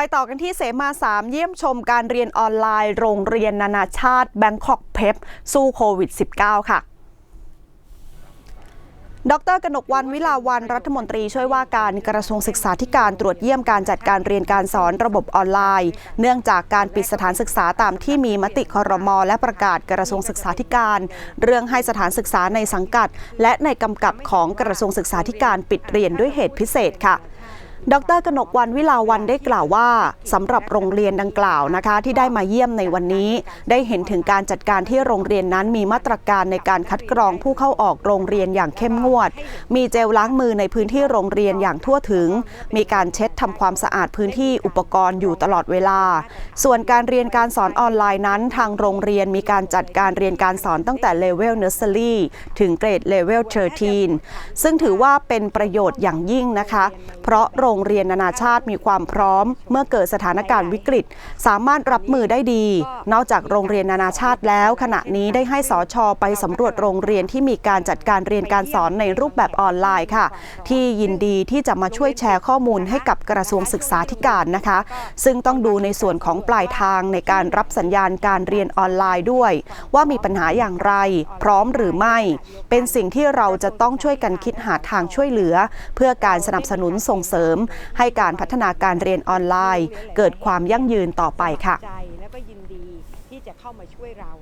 ไปต่อกันที่เสมา3เยี่ยมชมการเรียนออนไลน์โรงเรียนนานาชาติแบงคอกเพปสู้โควิด -19 ค่ะดรกนกวันวิลาวันรัฐมนตรีช่วยว่าการกระทรวงศึกษาธิการตรวจเยี่ยมการจัดการเรียนการสอนระบบออนไลน์ เนื่องจากการปิดสถานศึกษาตามที่มีมติคอรมอและประกาศกระทรวงศึกษาธิการ เรื่องให้สถานศึกษาในสังกัด และในกำกับของกระทรวงศึกษาธิการปิดเรียนด้วยเหตุพิเศษค่ะ ดรกนกวันวิลาวันได้กล่าวว่าสำหรับโรงเรียนดังกล่าวนะคะ ที่ได้มาเยี่ยมในวันนี้ ได้เห็นถึงการจัดการที่โรงเรียนนั้นมีมาตรการในการคัดกรองผู้เข้าออกโรงเรียนอย่างเข้มงวด มีเจลล้างมือในพื้นที่โรงเรียนอย่างทั่วถึง มีการเช็ดทำความสะอาดพื้นที่อุปกรณ์อยู่ตลอดเวลา ส่วนการเรียนการสอนออนไลน์นั้น ทางโรงเรียนมีการจัดการเรียนการสอนตั้งแต่เลเวลเนอร์เซอรี่ถึงเกรดเลเวล13ซึ่งถือว่าเป็นประโยชน์อย่างยิ่งนะคะ เพราะโรงเรียนนานาชาติมีความพร้อม เมื่อเกิดสถานการณ์วิกฤต สามารถรับมือได้ดี นอกจากโรงเรียนนานาชาติแล้ว ขณะนี้ได้ให้สอชอไปสำรวจโรงเรียนที่มีการจัดการเรียนการสอนในรูปแบบออนไลน์ค่ะ ที่ยินดีที่จะมาช่วยแชร์ข้อมูลให้กับกระทรวงศึกษาธิการนะคะ ซึ่งต้องดูในส่วนของปลายทางในการรับสัญญาณการเรียนออนไลน์ด้วย ว่ามีปัญหาอย่างไร พร้อมหรือไม่ เป็นสิ่งที่เราจะต้องช่วยกันคิดหาทางช่วยเหลือ เพื่อการสนับสนุนส่งเสริมม ให้การพัฒนาการเรียนออนไลน์ เกิดความยั่งยืนต่อไปค่ะ และก็ยินดีที่จะเข้ามาช่วยเรา